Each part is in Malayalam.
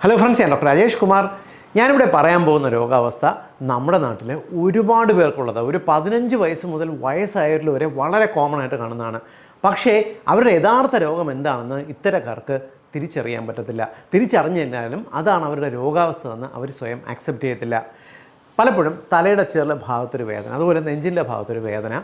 ഹലോ ഫ്രണ്ട്സ് ഞാൻ ഡോക്ടർ രാജേഷ് കുമാർ ഞാനിവിടെ പറയാൻ പോകുന്ന രോഗാവസ്ഥ നമ്മുടെ നാട്ടിൽ ഒരുപാട് പേർക്കുള്ളത്. ഒരു പതിനഞ്ച് വയസ്സ് മുതൽ വയസ്സായവരിൽ വരെ വളരെ കോമൺ ആയിട്ട് കാണുന്നതാണ്. പക്ഷേ അവരുടെ യഥാർത്ഥ രോഗം എന്താണെന്ന് ഇത്തരക്കാർക്ക് തിരിച്ചറിയാൻ പറ്റത്തില്ല. തിരിച്ചറിഞ്ഞു കഴിഞ്ഞാലും അതാണ് അവരുടെ രോഗാവസ്ഥ എന്ന് അവർ സ്വയം അക്സെപ്റ്റ് ചെയ്യത്തില്ല. പലപ്പോഴും തലയുടെ ചെറിയ ഭാഗത്തൊരു വേദന അതുപോലെ നെഞ്ചിന്റെ ഭാഗത്തൊരു വേദന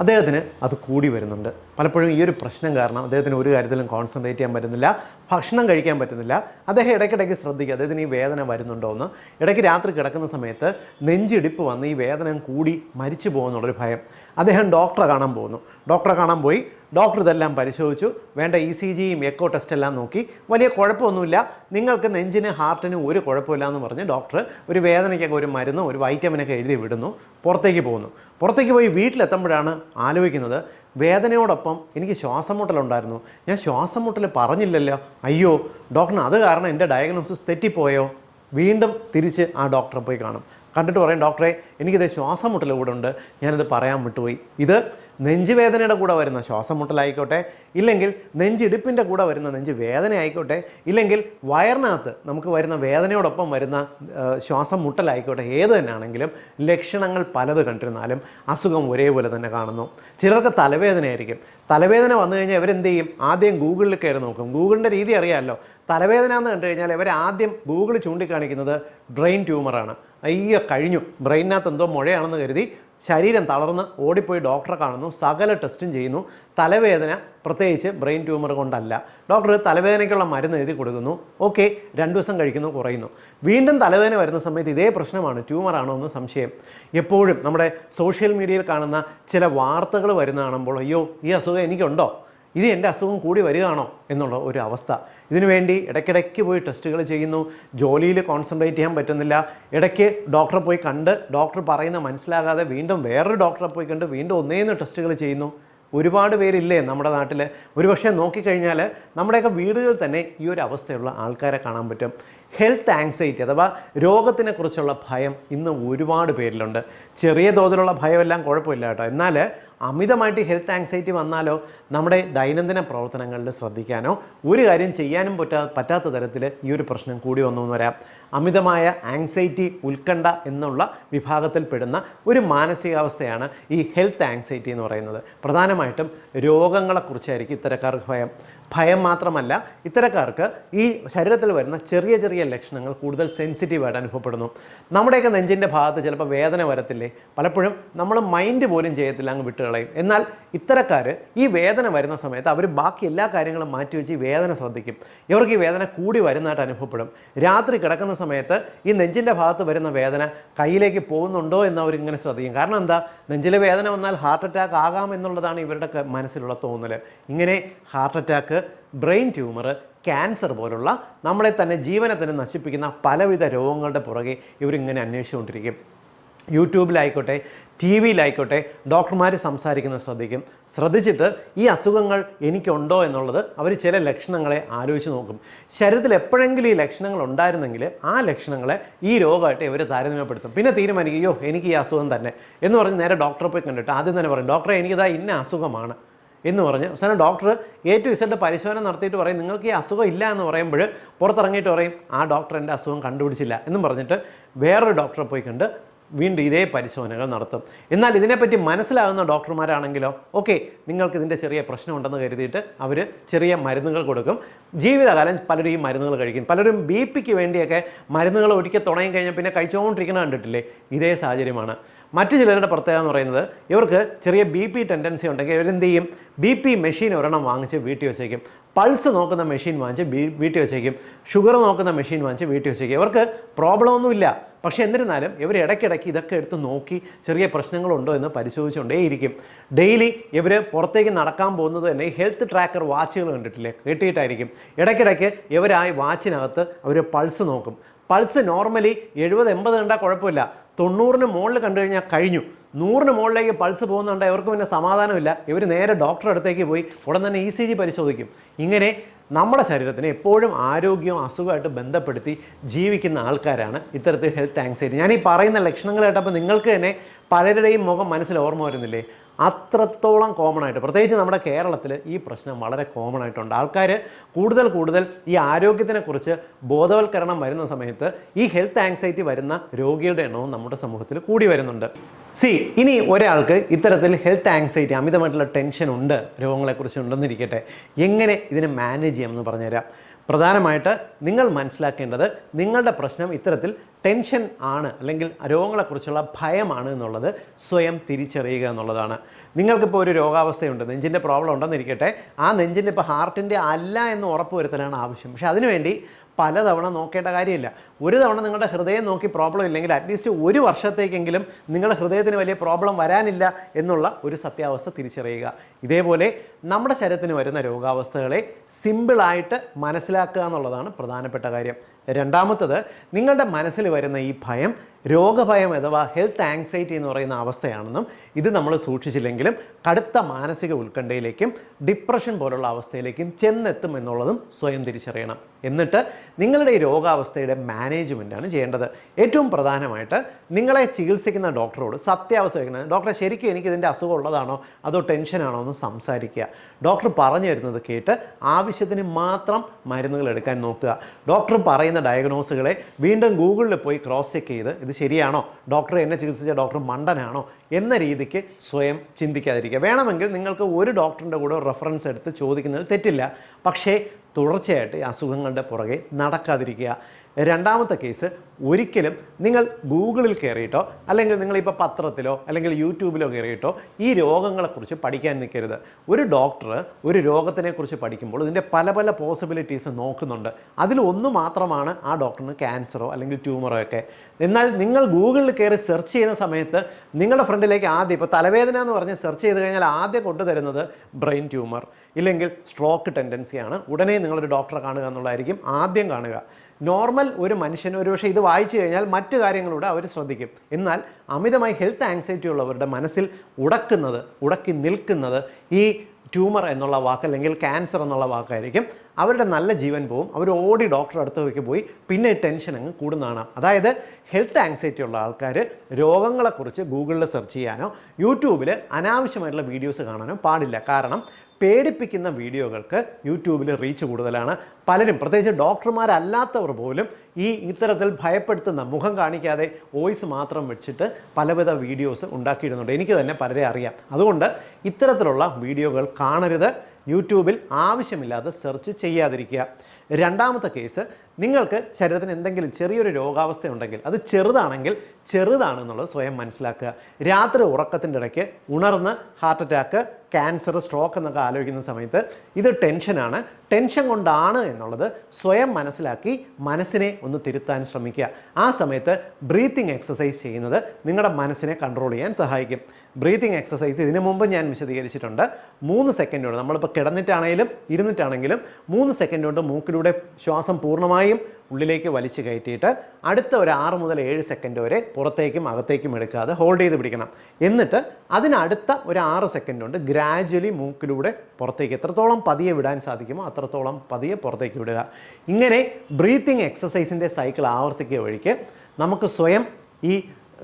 അദ്ദേഹത്തിന് അത് കൂടി വരുന്നുണ്ട്. പലപ്പോഴും ഈ ഒരു പ്രശ്നം കാരണം അദ്ദേഹത്തിന് ഒരു കാര്യത്തിലും കോൺസെൻട്രേറ്റ് ചെയ്യാൻ പറ്റുന്നില്ല ഭക്ഷണം കഴിക്കാൻ പറ്റുന്നില്ല. അദ്ദേഹം ഇടയ്ക്കിടയ്ക്ക് ശ്രദ്ധിക്കുക അദ്ദേഹത്തിന് ഈ വേദന വരുന്നുണ്ടോ എന്ന്. ഇടയ്ക്ക് രാത്രി കിടക്കുന്ന സമയത്ത് നെഞ്ചിടിപ്പ് വന്ന് ഈ വേദന കൂടി മരിച്ചു പോകുന്നുള്ളൊരു ഭയം. അദ്ദേഹം ഡോക്ടറെ കാണാൻ പോകുന്നു. ഡോക്ടറെ കാണാൻ പോയി ഡോക്ടർ ഇതെല്ലാം പരിശോധിച്ചു. വേണ്ട ഇ സി ജിയും എക്കോ ടെസ്റ്റ് എല്ലാം നോക്കി. വലിയ കുഴപ്പമൊന്നുമില്ല. നിങ്ങൾക്ക് നെഞ്ചിന് ഹാർട്ടിന് ഒരു കുഴപ്പമില്ല എന്ന് പറഞ്ഞ് ഡോക്ടർ ഒരു വേദനയ്ക്കൊക്കെ ഒരു മരുന്ന് ഒരു വൈറ്റമിനൊക്കെ എഴുതി വിടുന്നു. പുറത്തേക്ക് പോകുന്നു. പുറത്തേക്ക് പോയി വീട്ടിലെത്തുമ്പോഴാണ് ആലോചിക്കുന്നത്. വേദനയോടൊപ്പം എനിക്ക് ശ്വാസംമുട്ടലുണ്ടായിരുന്നു. ഞാൻ ശ്വാസംമുട്ടൽ പറഞ്ഞില്ലല്ലോ. അയ്യോ ഡോക്ടറിന് അത് കാരണം എന്റെ ഡയഗ്നോസിസ് തെറ്റിപ്പോയോ? വീണ്ടും തിരിച്ച് ആ ഡോക്ടറെ പോയി കാണും. കണ്ടിട്ട് പറയും ഡോക്ടറെ എനിക്കിത് ശ്വാസം മുട്ടൽ കൂടെ ഉണ്ട്. ഞാനിത് പറയാൻ വിട്ടുപോയി. ഇത് നെഞ്ചുവേദനയുടെ കൂടെ വരുന്ന ശ്വാസം മുട്ടലായിക്കോട്ടെ ഇല്ലെങ്കിൽ നെഞ്ചിടിപ്പിന്റെ കൂടെ വരുന്ന നെഞ്ച് വേദന ആയിക്കോട്ടെ ഇല്ലെങ്കിൽ വയറിനകത്ത് നമുക്ക് വരുന്ന വേദനയോടൊപ്പം വരുന്ന ശ്വാസം മുട്ടലായിക്കോട്ടെ ഏത് തന്നെയാണെങ്കിലും ലക്ഷണങ്ങൾ പലത് കണ്ടിരുന്നാലും അസുഖം ഒരേപോലെ തന്നെ കാണുന്നു. ചിലർക്ക് തലവേദനയായിരിക്കും. തലവേദന വന്നു കഴിഞ്ഞാൽ ഇവരെന്ത് ചെയ്യും? ആദ്യം ഗൂഗിളിൽ കയറി നോക്കും. ഗൂഗിളിന്റെ രീതി അറിയാമല്ലോ. തലവേദന എന്ന് കണ്ടു കഴിഞ്ഞാൽ ഇവർ ആദ്യം ഗൂഗിൾ ചൂണ്ടിക്കാണിക്കുന്നത് ബ്രെയിൻ ട്യൂമറാണ്. അയ്യോ കഴിഞ്ഞു. ബ്രെയിനിനകത്ത് എന്തോ മുഴയാണെന്ന് കരുതി ശരീരം തളർന്ന് ഓടിപ്പോയി ഡോക്ടറെ കാണുന്നു സകല ടെസ്റ്റും ചെയ്യുന്നു തലവേദന പ്രത്യേകിച്ച് ബ്രെയിൻ ട്യൂമർ കൊണ്ടല്ല. ഡോക്ടർ തലവേദനയ്ക്കുള്ള മരുന്ന് എഴുതി കൊടുക്കുന്നു ഓക്കെ രണ്ട് ദിവസം കഴിക്കുന്നു കുറയുന്നു. വീണ്ടും തലവേദന വരുന്ന സമയത്ത് ഇതേ പ്രശ്നമാണ് ട്യൂമറാണോ എന്ന് സംശയം. എപ്പോഴും നമ്മുടെ സോഷ്യൽ മീഡിയയിൽ കാണുന്ന ചില വാർത്തകൾ വരുന്ന കാണുമ്പോൾ അയ്യോ ഈ അസുഖം എനിക്കുണ്ടോ? ഇത് എന്റെ അസുഖം കൂടി വരികയാണോ എന്നുള്ള ഒരു അവസ്ഥ. ഇതിനുവേണ്ടി ഇടയ്ക്കിടയ്ക്ക് പോയി ടെസ്റ്റുകൾ ചെയ്യുന്നു. ജോലിയിൽ കോൺസെൻട്രേറ്റ് ചെയ്യാൻ പറ്റുന്നില്ല. ഇടയ്ക്ക് ഡോക്ടറെ പോയി കണ്ട് ഡോക്ടർ പറയുന്ന മനസ്സിലാകാതെ വീണ്ടും വേറൊരു ഡോക്ടറെ പോയി കണ്ട് വീണ്ടും ഒന്നേന്ന് ടെസ്റ്റുകൾ ചെയ്യുന്നു. ഒരുപാട് പേരില്ലേ നമ്മുടെ നാട്ടിൽ. ഒരുപക്ഷെ നോക്കിക്കഴിഞ്ഞാൽ നമ്മുടെയൊക്കെ വീടുകളിൽ തന്നെ ഈ ഒരു അവസ്ഥയുള്ള ആൾക്കാരെ കാണാൻ പറ്റും. ഹെൽത്ത് ആങ്സൈറ്റി അഥവാ രോഗത്തിനെക്കുറിച്ചുള്ള ഭയം ഇന്ന് ഒരുപാട് പേരിലുണ്ട്. ചെറിയ തോതിലുള്ള ഭയമെല്ലാം കുഴപ്പമില്ല കേട്ടോ. എന്നാൽ അമിതമായിട്ട് ഹെൽത്ത് ആങ്സൈറ്റി വന്നാലോ നമ്മുടെ ദൈനംദിന പ്രവർത്തനങ്ങളിൽ ശ്രദ്ധിക്കാനോ ഒരു കാര്യം ചെയ്യാനും പറ്റാ പറ്റാത്ത തരത്തിൽ ഈ ഒരു പ്രശ്നം കൂടി വന്നു എന്ന് വരാം അമിതമായ ആങ്സൈറ്റി ഉത്കണ്ഠ എന്നുള്ള വിഭാഗത്തിൽപ്പെടുന്ന ഒരു മാനസികാവസ്ഥയാണ് ഈ ഹെൽത്ത് ആങ്സൈറ്റി എന്ന് പറയുന്നത്. പ്രധാനമായിട്ടും രോഗങ്ങളെക്കുറിച്ചായിരിക്കും ഇത്തരക്കാർക്ക് ഭയം. ഭയം മാത്രമല്ല ഇത്തരക്കാർക്ക് ഈ ശരീരത്തിൽ വരുന്ന ചെറിയ ചെറിയ ലക്ഷണങ്ങൾ കൂടുതൽ സെൻസിറ്റീവായിട്ട് അനുഭവപ്പെടുന്നു. നമ്മുടെയൊക്കെ നെഞ്ചിന്റെ ഭാഗത്ത് ചിലപ്പോൾ വേദന വരത്തില്ലേ? പലപ്പോഴും നമ്മൾ മൈൻഡ് പോലും ചെയ്യത്തില്ല അങ്ങ് വിട്ടുകളയും എന്നാൽ ഇത്തരക്കാർ ഈ വേദന വരുന്ന സമയത്ത് അവർ ബാക്കി എല്ലാ കാര്യങ്ങളും മാറ്റിവെച്ച് ഈ വേദന ശ്രദ്ധിക്കും. ഇവർക്ക് ഈ വേദന കൂടി വരുന്നതായിട്ട് അനുഭവപ്പെടും. രാത്രി കിടക്കുന്ന സമയത്ത് ഈ നെഞ്ചിന്റെ ഭാഗത്ത് വരുന്ന വേദന കയ്യിലേക്ക് പോകുന്നുണ്ടോ എന്ന് അവരിങ്ങനെ ശ്രദ്ധിക്കും. കാരണം എന്താ? നെഞ്ചിലെ വേദന വന്നാൽ ഹാർട്ട് അറ്റാക്ക് ആകാം എന്നുള്ളതാണ് ഇവരുടെ മനസ്സിലുള്ള തോന്നൽ ഇങ്ങനെ heart attack brain tumour cancer പോലുള്ള നമ്മളെ തന്നെ ജീവനെ തന്നെ നശിപ്പിക്കുന്ന പലവിധ രോഗങ്ങളുടെ പുറകെ ഇവരിങ്ങനെ അന്വേഷിച്ചുകൊണ്ടിരിക്കും. യൂട്യൂബിലായിക്കോട്ടെ ടി വിയിലായിക്കോട്ടെ ഡോക്ടർമാർ സംസാരിക്കുന്നത് ശ്രദ്ധിക്കും. ശ്രദ്ധിച്ചിട്ട് ഈ അസുഖങ്ങൾ എനിക്കുണ്ടോ എന്നുള്ളത് അവർ ചില ലക്ഷണങ്ങളെ ആലോചിച്ച് നോക്കും. ശരീരത്തിൽ എപ്പോഴെങ്കിലും ഈ ലക്ഷണങ്ങൾ ഉണ്ടായിരുന്നെങ്കിൽ ആ ലക്ഷണങ്ങളെ ഈ രോഗമായിട്ട് ഇവർ താരതമ്യപ്പെടുത്തും. പിന്നെ തീരുമാനിക്കും അയ്യോ എനിക്ക് ഈ അസുഖം തന്നെ. എന്ന് പറഞ്ഞ് നേരെ ഡോക്ടറെ പോയി കണ്ടിട്ട് ആദ്യം തന്നെ പറയും ഡോക്ടറെ എനിക്കിതാ ഇന്ന അസുഖമാണ്. എന്ന് പറഞ്ഞ്. അവസാനം ഡോക്ടർ എ ടു ഇസഡ് പരിശോധന നടത്തിയിട്ട് പറയും നിങ്ങൾക്ക് ഈ അസുഖം ഇല്ല എന്ന് പറയുമ്പോൾ പുറത്തിറങ്ങിയിട്ട് പറയും ആ ഡോക്ടർ എന്റെ അസുഖം കണ്ടുപിടിച്ചില്ല എന്നും പറഞ്ഞിട്ട് വേറൊരു ഡോക്ടറെ പോയി കണ്ട് വീണ്ടും ഇതേ പരിശോധനകൾ നടത്തും. എന്നാൽ ഇതിനെപ്പറ്റി മനസ്സിലാകുന്ന ഡോക്ടർമാരാണെങ്കിലോ ഓക്കെ നിങ്ങൾക്ക് ഇതിന്റെ ചെറിയ പ്രശ്നമുണ്ടെന്ന് കരുതിയിട്ട് അവർ ചെറിയ മരുന്നുകൾ കൊടുക്കും. ജീവിതകാലം പലരും ഈ മരുന്നുകൾ കഴിക്കും. പലരും ബി പിക്ക് വേണ്ടിയൊക്കെ മരുന്നുകൾ ഒരിക്കൽ തുടങ്ങി കഴിഞ്ഞാൽ പിന്നെ കഴിച്ചുകൊണ്ടിരിക്കുന്ന കണ്ടിട്ടില്ലേ? ഇതേ സാഹചര്യമാണ്. മറ്റു ചിലരുടെ പ്രത്യേകത എന്ന് പറയുന്നത് ഇവർക്ക് ചെറിയ ബി പി ടെൻഡൻസി ഉണ്ടെങ്കിൽ ഇവരെന്ത് ചെയ്യും? ബി പി മെഷീൻ ഒരെണ്ണം വാങ്ങിച്ച് വീട്ടിൽ വെച്ചേക്കും. പൾസ് നോക്കുന്ന മെഷീൻ വാങ്ങിച്ച് വീട്ടിൽ വെച്ചേക്കും. ഷുഗർ നോക്കുന്ന മെഷീൻ വാങ്ങിച്ച് വീട്ടിൽ വെച്ചേക്കും. ഇവർക്ക് പ്രോബ്ലം ഒന്നുമില്ല പക്ഷേ എന്നിരുന്നാലും ഇവർ ഇടയ്ക്കിടയ്ക്ക് ഇതൊക്കെ എടുത്ത് നോക്കി ചെറിയ പ്രശ്നങ്ങളുണ്ടോ എന്ന് പരിശോധിച്ചുകൊണ്ടേയിരിക്കും. ഡെയിലി ഇവർ പുറത്തേക്ക് നടക്കാൻ പോകുന്നത് തന്നെ ഹെൽത്ത് ട്രാക്കർ വാച്ചുകൾ കണ്ടിട്ടില്ലേ? കിട്ടിയിട്ടായിരിക്കും ഇടയ്ക്കിടയ്ക്ക് ഇവർ ആ വാച്ചിനകത്ത് അവർ പൾസ് നോക്കും. പൾസ് നോർമലി എഴുപത് എൺപത് കണ്ടാൽ കുഴപ്പമില്ല. തൊണ്ണൂറിന് മുകളിൽ കണ്ടു കഴിഞ്ഞാൽ കഴിഞ്ഞു. നൂറിന് മുകളിലേക്ക് പൾസ് പോകുന്നുണ്ട്. ഇവർക്ക് പിന്നെ സമാധാനമില്ല. ഇവർ നേരെ ഡോക്ടറെ അടുത്തേക്ക് പോയി ഉടൻ തന്നെ ഇ സി ജി പരിശോധിക്കും. ഇങ്ങനെ നമ്മുടെ ശരീരത്തിനെ എപ്പോഴും ആരോഗ്യവും അസുഖമായിട്ട് ബന്ധപ്പെടുത്തി ജീവിക്കുന്ന ആൾക്കാരാണ് ഇത്തരത്തിൽ ഹെൽത്ത് ആങ്സൈറ്റി ഞാൻ ഈ പറയുന്ന ലക്ഷണങ്ങൾ കേട്ടപ്പോൾ നിങ്ങൾക്ക് തന്നെ പലരുടെയും മുഖം മനസ്സിൽ ഓർമ്മ വരുന്നില്ലേ? അത്രത്തോളം കോമൺ ആയിട്ട്. പ്രത്യേകിച്ച് നമ്മുടെ കേരളത്തിൽ ഈ പ്രശ്നം വളരെ കോമൺ ആയിട്ടുണ്ട്. ആൾക്കാർ കൂടുതൽ കൂടുതൽ ഈ ആരോഗ്യത്തിനെക്കുറിച്ച് ബോധവൽക്കരണം വരുന്ന സമയത്ത് ഈ ഹെൽത്ത് ആങ്സൈറ്റി വരുന്ന രോഗികളുടെ എണ്ണവും നമ്മുടെ സമൂഹത്തിൽ കൂടി വരുന്നുണ്ട്. സി ഇനി ഒരാൾക്ക് ഇത്തരത്തിൽ ഹെൽത്ത് ആങ്സൈറ്റി അമിതമായിട്ടുള്ള ടെൻഷൻ ഉണ്ട് രോഗങ്ങളെക്കുറിച്ച് ഉണ്ടെന്നിരിക്കട്ടെ. എങ്ങനെ ഇതിനെ മാനേജ് ചെയ്യാമെന്ന് പറഞ്ഞുതരാം. പ്രധാനമായിട്ട് നിങ്ങൾ മനസ്സിലാക്കേണ്ടത് നിങ്ങളുടെ പ്രശ്നം ഇത്തരത്തിൽ ടെൻഷൻ ആണ് അല്ലെങ്കിൽ രോഗങ്ങളെക്കുറിച്ചുള്ള ഭയമാണ് എന്നുള്ളത് സ്വയം തിരിച്ചറിയുക എന്നുള്ളതാണ്. നിങ്ങൾക്കിപ്പോൾ ഒരു രോഗാവസ്ഥയുണ്ട് നെഞ്ചിന്റെ പ്രോബ്ലം ഉണ്ടെന്നിരിക്കട്ടെ ആ നെഞ്ചിന്റെ ഇപ്പോൾ ഹാർട്ടിന്റെ അല്ല എന്ന് ഉറപ്പ് വരുത്തലാണ് ആവശ്യം. പക്ഷേ അതിനുവേണ്ടി പലതവണ നോക്കേണ്ട കാര്യമില്ല. ഒരു തവണ നിങ്ങളുടെ ഹൃദയം നോക്കി പ്രോബ്ലം ഇല്ലെങ്കിൽ അറ്റ്ലീസ്റ്റ് ഒരു വർഷത്തേക്കെങ്കിലും നിങ്ങളുടെ ഹൃദയത്തിന് വലിയ പ്രോബ്ലം വരാനില്ല എന്നുള്ള ഒരു സത്യാവസ്ഥ തിരിച്ചറിയുക. ഇതേപോലെ നമ്മുടെ ശരീരത്തിന് വരുന്ന രോഗാവസ്ഥകളെ സിമ്പിളായിട്ട് മനസ്സിലാക്കുക എന്നുള്ളതാണ് പ്രധാനപ്പെട്ട കാര്യം. രണ്ടാമത്തത് നിങ്ങളുടെ മനസ്സിൽ വരുന്ന ഈ ഭയം രോഗഭയം അഥവാ ഹെൽത്ത് ആങ്സൈറ്റി എന്ന് പറയുന്ന അവസ്ഥയാണെന്നും ഇത് നമ്മൾ സൂക്ഷിച്ചില്ലെങ്കിലും കടുത്ത മാനസിക ഉത്കണ്ഠയിലേക്കും ഡിപ്രഷൻ പോലുള്ള അവസ്ഥയിലേക്കും ചെന്നെത്തും എന്നുള്ളതും സ്വയം തിരിച്ചറിയണം. എന്നിട്ട് നിങ്ങളുടെ ഈ രോഗാവസ്ഥയുടെ മാനേജ്മെന്റാണ് ചെയ്യേണ്ടത്. ഏറ്റവും പ്രധാനമായിട്ട് നിങ്ങളെ ചികിത്സിക്കുന്ന ഡോക്ടറോട് സത്യാവസ്ഥ വയ്ക്കുന്നത് ഡോക്ടറെ ശരിക്കും എനിക്ക് ഇതിന്റെ അസുഖം ഉള്ളതാണോ? അതോ ടെൻഷനാണോ എന്ന് സംസാരിക്കുക. ഡോക്ടർ പറഞ്ഞു തരുന്നത് കേട്ട് ആവശ്യത്തിന് മാത്രം മരുന്നുകൾ എടുക്കാൻ നോക്കുക. ഡോക്ടർ പറയുന്ന ഡയഗ്നോസുകളെ വീണ്ടും ഗൂഗിളിൽ പോയി ക്രോസ് ചെക്ക് ചെയ്ത് ഇത് ശരിയാണോ? ഡോക്ടർ എന്നെ ചികിത്സിച്ച ഡോക്ടർ മണ്ടനാണോ? എന്ന രീതിക്ക് സ്വയം ചിന്തിക്കാതിരിക്കുക. വേണമെങ്കിൽ നിങ്ങൾക്ക് ഒരു ഡോക്ടറിന്റെ കൂടെ റെഫറൻസ് എടുത്ത് ചോദിക്കുന്നത് തെറ്റില്ല. പക്ഷേ തുടർച്ചയായിട്ട് അസുഖങ്ങളുടെ പുറകെ നടക്കാതിരിക്കുക. രണ്ടാമത്തെ കേസ് ഒരിക്കലും നിങ്ങൾ ഗൂഗിളിൽ കയറിയിട്ടോ അല്ലെങ്കിൽ നിങ്ങളിപ്പോൾ പത്രത്തിലോ അല്ലെങ്കിൽ യൂട്യൂബിലോ കയറിയിട്ടോ ഈ രോഗങ്ങളെക്കുറിച്ച് പഠിക്കാൻ നിൽക്കരുത്. ഒരു ഡോക്ടർ ഒരു രോഗത്തിനെക്കുറിച്ച് പഠിക്കുമ്പോൾ ഇതിന്റെ പല പല പോസിബിലിറ്റീസ് നോക്കുന്നുണ്ട്. അതിൽ ഒന്ന് മാത്രമാണ് ആ ഡോക്ടറിന് ക്യാൻസറോ അല്ലെങ്കിൽ ട്യൂമറോ ഒക്കെ. എന്നാൽ നിങ്ങൾ ഗൂഗിളിൽ കയറി സെർച്ച് ചെയ്യുന്ന സമയത്ത് നിങ്ങളുടെ ഫ്രണ്ടിലേക്ക് ആദ്യം ഇപ്പോൾ തലവേദന എന്ന് പറഞ്ഞ് സെർച്ച് ചെയ്ത് കഴിഞ്ഞാൽ ആദ്യം കൊണ്ടുതരുന്നത് ബ്രെയിൻ ട്യൂമർ ഇല്ലെങ്കിൽ സ്ട്രോക്ക് ടെൻഡൻസിയാണ് ഉടനെ നിങ്ങളൊരു ഡോക്ടറെ കാണുക എന്നുള്ളതായിരിക്കും ആദ്യം കാണുക. നോർമൽ ഒരു മനുഷ്യൻ ഒരുപക്ഷെ ഇത് വായിച്ചു കഴിഞ്ഞാൽ മറ്റു കാര്യങ്ങളൂടെ അവർ ശ്രദ്ധിക്കും. എന്നാൽ അമിതമായി ഹെൽത്ത് ആങ്സൈറ്റി ഉള്ളവരുടെ മനസ്സിൽ ഉടക്കുന്നത് ഉടക്കി നിൽക്കുന്നത് ഈ ട്യൂമർ എന്നുള്ള വാക്ക് അല്ലെങ്കിൽ ക്യാൻസർ എന്നുള്ള വാക്കായിരിക്കും. അവരുടെ നല്ല ജീവൻ പോവും. അവർ ഓടി ഡോക്ടറെ അടുത്തേക്ക് പോയി പിന്നെ ടെൻഷൻ അങ്ങ് കൂടുന്നതാണ്. അതായത് ഹെൽത്ത് ആങ്സൈറ്റി ഉള്ള ആൾക്കാർ രോഗങ്ങളെക്കുറിച്ച് ഗൂഗിളിൽ സെർച്ച് ചെയ്യാനോ യൂട്യൂബിൽ അനാവശ്യമായിട്ടുള്ള വീഡിയോസ് കാണാനോ പാടില്ല. കാരണം പേടിപ്പിക്കുന്ന വീഡിയോകൾക്ക് യൂട്യൂബിൽ റീച്ച് കൂടുതലാണ്. പലരും പ്രത്യേകിച്ച് ഡോക്ടർമാരല്ലാത്തവർ പോലും ഈ ഇത്തരത്തിൽ ഭയപ്പെടുത്തുന്ന മുഖം കാണിക്കാതെ വോയിസ് മാത്രം വെച്ചിട്ട് പലവിധ വീഡിയോസ് ഉണ്ടാക്കിയിടുന്നുണ്ട്. എനിക്ക് തന്നെ പലരെ അറിയാം. അതുകൊണ്ട് ഇത്തരത്തിലുള്ള വീഡിയോകൾ കാണരുത്. യൂട്യൂബിൽ ആവശ്യമില്ലാതെ സെർച്ച് ചെയ്യാതിരിക്കുക. രണ്ടാമത്തെ കേസ് നിങ്ങൾക്ക് ശരീരത്തിന് എന്തെങ്കിലും ചെറിയൊരു രോഗാവസ്ഥ ഉണ്ടെങ്കിൽ അത് ചെറുതാണെങ്കിൽ ചെറുതാണെന്നുള്ളത് സ്വയം മനസ്സിലാക്കുക. രാത്രി ഉറക്കത്തിന്റെ ഇടയ്ക്ക് ഉണർന്ന് ഹാർട്ട് അറ്റാക്ക് ക്യാൻസർ സ്ട്രോക്ക് എന്നൊക്കെ ആലോചിക്കുന്ന സമയത്ത് ഇത് ടെൻഷനാണ്. ടെൻഷൻ കൊണ്ടാണ് എന്നുള്ളത് സ്വയം മനസ്സിലാക്കി മനസ്സിനെ ഒന്ന് തിരുത്താൻ ശ്രമിക്കുക. ആ സമയത്ത് ബ്രീത്തിങ് എക്സസൈസ് ചെയ്യുന്നത് നിങ്ങളുടെ മനസ്സിനെ കൺട്രോൾ ചെയ്യാൻ സഹായിക്കും. ബ്രീത്തിങ് എക്സസൈസ് ഇതിനു മുമ്പ് ഞാൻ വിശദീകരിച്ചിട്ടുണ്ട്. മൂന്ന് സെക്കൻഡ് കൊണ്ട് നമ്മളിപ്പോൾ കിടന്നിട്ടാണെങ്കിലും ഇരുന്നിട്ടാണെങ്കിലും മൂന്ന് സെക്കൻഡ് കൊണ്ട് മൂക്കിലൂടെ ശ്വാസം പൂർണമായും ഉള്ളിലേക്ക് വലിച്ചു കയറ്റിയിട്ട് അടുത്ത ഒരു ആറ് മുതൽ ഏഴ് സെക്കൻഡ് വരെ പുറത്തേക്കും അകത്തേക്കും എടുക്കാതെ ഹോൾഡ് ചെയ്ത് പിടിക്കണം. എന്നിട്ട് അതിനടുത്ത ഒരു ആറ് സെക്കൻഡ് കൊണ്ട് ഗ്രാജ്വലി മൂക്കിലൂടെ പുറത്തേക്ക് എത്രത്തോളം പതിയെ വിടാൻ സാധിക്കുമോ അത്രത്തോളം പതിയെ പുറത്തേക്ക് വിടുക. ഇങ്ങനെ ബ്രീത്തിങ് എക്സസൈസിന്റെ സൈക്കിൾ ആവർത്തിക്കുക വഴിക്ക് നമുക്ക് സ്വയം ഈ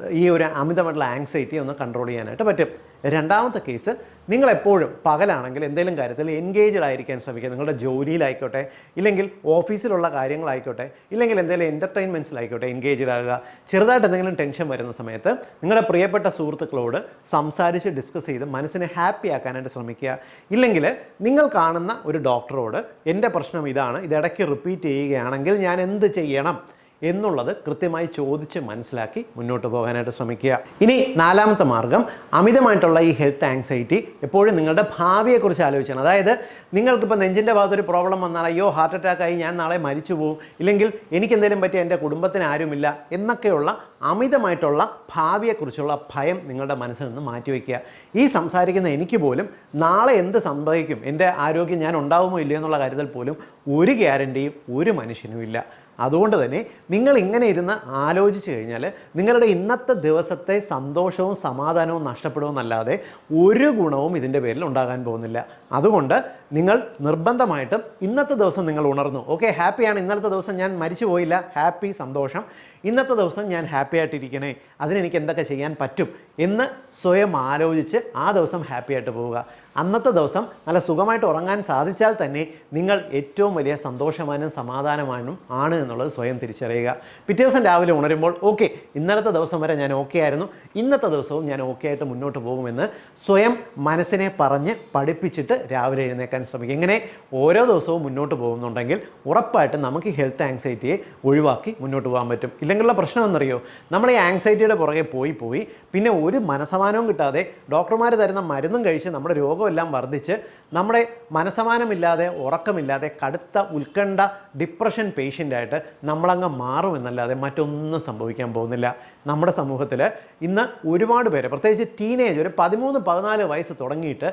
ഈ ഒരു അമിതമായിട്ടുള്ള ആങ്സൈറ്റി ഒന്ന് കൺട്രോൾ ചെയ്യാനായിട്ട് പറ്റും. രണ്ടാമത്തെ കേസ് നിങ്ങൾ എപ്പോഴും പകലാണെങ്കിൽ എന്തെങ്കിലും കാര്യത്തിൽ എൻഗേജ്ഡ് ആയിരിക്കാൻ ശ്രമിക്കുക. നിങ്ങളുടെ ജോലിയിലായിക്കോട്ടെ ഇല്ലെങ്കിൽ ഓഫീസിലുള്ള കാര്യങ്ങളായിക്കോട്ടെ ഇല്ലെങ്കിൽ എന്തെങ്കിലും എന്റർടൈൻമെന്റ്സിലായിക്കോട്ടെ എൻഗേജ്ഡ് ആകുക. ചെറുതായിട്ട് എന്തെങ്കിലും ടെൻഷൻ വരുന്ന സമയത്ത് നിങ്ങളുടെ പ്രിയപ്പെട്ട സുഹൃത്തുക്കളോട് സംസാരിച്ച് ഡിസ്കസ് ചെയ്ത് മനസ്സിനെ ഹാപ്പി ആക്കാനായിട്ട് ശ്രമിക്കുക. ഇല്ലെങ്കിൽ നിങ്ങൾ കാണുന്ന ഒരു ഡോക്ടറോട് എന്റെ പ്രശ്നം ഇതാണ് ഇത് ഇടയ്ക്ക് റിപ്പീറ്റ് ചെയ്യുകയാണെങ്കിൽ ഞാൻ എന്ത് ചെയ്യണം? എന്നുള്ളത് കൃത്യമായി ചോദിച്ച് മനസ്സിലാക്കി മുന്നോട്ട് പോകാനായിട്ട് ശ്രമിക്കുക. ഇനി നാലാമത്തെ മാർഗം അമിതമായിട്ടുള്ള ഈ ഹെൽത്ത് ആങ്സൈറ്റി എപ്പോഴും നിങ്ങളുടെ ഭാവിയെക്കുറിച്ച് ആലോചിക്കണം അതായത് നിങ്ങൾക്കിപ്പോൾ നെഞ്ചിന്റെ ഭാഗത്തൊരു പ്രോബ്ലം വന്നാൽ അയ്യോ ഹാർട്ട് അറ്റാക്ക് ആയി ഞാൻ നാളെ മരിച്ചു പോകും ഇല്ലെങ്കിൽ എനിക്കെന്തെങ്കിലും പറ്റി എന്റെ കുടുംബത്തിന് ആരുമില്ല. എന്നൊക്കെയുള്ള അമിതമായിട്ടുള്ള ഭാവിയെക്കുറിച്ചുള്ള ഭയം നിങ്ങളുടെ മനസ്സിൽ നിന്ന് മാറ്റിവെക്കുക ഈ സംസാരിക്കുന്ന എനിക്ക് പോലും നാളെ എന്ത് സംഭവിക്കും? എന്റെ ആരോഗ്യം ഞാൻ ഉണ്ടാവുമോ ഇല്ലയോ എന്നുള്ള കാര്യത്തിൽ പോലും ഒരു ഗ്യാരണ്ടിയും ഒരു മനുഷ്യനും ഇല്ല അതുകൊണ്ട് തന്നെ നിങ്ങൾ ഇങ്ങനെ ഇരുന്ന് ആലോചിച്ച് കഴിഞ്ഞാൽ നിങ്ങളുടെ ഇന്നത്തെ ദിവസത്തെ സന്തോഷവും സമാധാനവും നഷ്ടപ്പെടുമെന്നല്ലാതെ ഒരു ഗുണവും ഇതിന്റെ പേരിൽ ഉണ്ടാകാൻ പോകുന്നില്ല. അതുകൊണ്ട് നിങ്ങൾ നിർബന്ധമായിട്ടും ഇന്നത്തെ ദിവസം നിങ്ങൾ ഉണർന്നു. ഓക്കെ ഹാപ്പിയാണ്. ഇന്നലത്തെ ദിവസം ഞാൻ മരിച്ചു പോയില്ല ഹാപ്പി സന്തോഷം. ഇന്നത്തെ ദിവസം ഞാൻ ഹാപ്പി ആയിട്ടിരിക്കണേ അതിനെനിക്ക് എന്തൊക്കെ ചെയ്യാൻ പറ്റും എന്ന് സ്വയം ആലോചിച്ച് ആ ദിവസം ഹാപ്പി ആയിട്ട് പോവുക. അന്നത്തെ ദിവസം നല്ല സുഖമായിട്ട് ഉറങ്ങാൻ സാധിച്ചാൽ തന്നെ നിങ്ങൾ ഏറ്റവും വലിയ സന്തോഷവാനും സമാധാനവാനും ആണ് എന്നുള്ളത് സ്വയം തിരിച്ചറിയുക. പിറ്റേ ദിവസം രാവിലെ ഉണരുമ്പോൾ ഓക്കെ ഇന്നലത്തെ ദിവസം വരെ ഞാൻ ഓക്കെ ആയിരുന്നു. ഇന്നത്തെ ദിവസവും ഞാൻ ഓക്കെ ആയിട്ട് മുന്നോട്ട് പോകുമെന്ന് സ്വയം മനസ്സിനെ പറഞ്ഞ് പഠിപ്പിച്ചിട്ട് രാവിലെ എഴുന്നേക്കാൻ ശ്രമിക്കുക. ഇങ്ങനെ ഓരോ ദിവസവും മുന്നോട്ട് പോകുന്നുണ്ടെങ്കിൽ ഉറപ്പായിട്ടും നമുക്ക് ഹെൽത്ത് ആങ്സൈറ്റിയെ ഒഴിവാക്കി മുന്നോട്ട് പോകാൻ പറ്റും. ഇല്ലെങ്കിലുള്ള പ്രശ്നം എന്നറിയോ നമ്മൾ ഈ ആങ്സൈറ്റിയുടെ പുറകെ പോയി പോയി പിന്നെ ഒരു മനസമാനവും കിട്ടാതെ ഡോക്ടർമാർ തരുന്ന മരുന്നും കഴിച്ച് നമ്മുടെ രോഗമെല്ലാം വർദ്ധിച്ച് നമ്മുടെ മനസമാനമില്ലാതെ ഉറക്കമില്ലാതെ കടുത്ത ഉത്കണ്ഠ ഡിപ്രഷൻ പേഷ്യന്റായിട്ട് നമ്മളങ്ങ് മാറുമെന്നല്ലാതെ മറ്റൊന്നും സംഭവിക്കാൻ പോകുന്നില്ല. നമ്മുടെ സമൂഹത്തിൽ ഇന്ന് ഒരുപാട് പേര് പ്രത്യേകിച്ച് ടീനേജ് ഒരു പതിമൂന്ന് പതിനാല് വയസ്സ് തുടങ്ങിയിട്ട്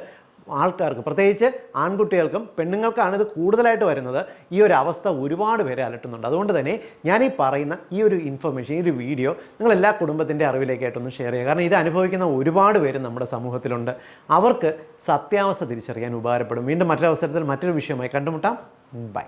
ആൾക്കാർക്ക് പ്രത്യേകിച്ച് ആൺകുട്ടികൾക്കും പെണ്ണുങ്ങൾക്കാണ് ഇത് കൂടുതലായിട്ട് വരുന്നത്. ഈ ഒരു അവസ്ഥ ഒരുപാട് പേരെ അലട്ടുന്നുണ്ട്. അതുകൊണ്ട് തന്നെ ഞാൻ ഈ പറയുന്ന ഈ ഒരു ഇൻഫർമേഷൻ ഈ ഒരു വീഡിയോ നിങ്ങൾ എല്ലാ കുടുംബത്തിന്റെ അറിവിലേക്കായിട്ടൊന്ന് ഷെയർ ചെയ്യുക. കാരണം ഇത് അനുഭവിക്കുന്ന ഒരുപാട് പേര് നമ്മുടെ സമൂഹത്തിലുണ്ട്. അവർക്ക് സത്യാവസ്ഥ തിരിച്ചറിയാൻ ഉപകാരപ്പെടും. വീണ്ടും മറ്റൊരവസരത്തിൽ മറ്റൊരു വിഷയമായി കണ്ടുമുട്ടാം. ബൈ.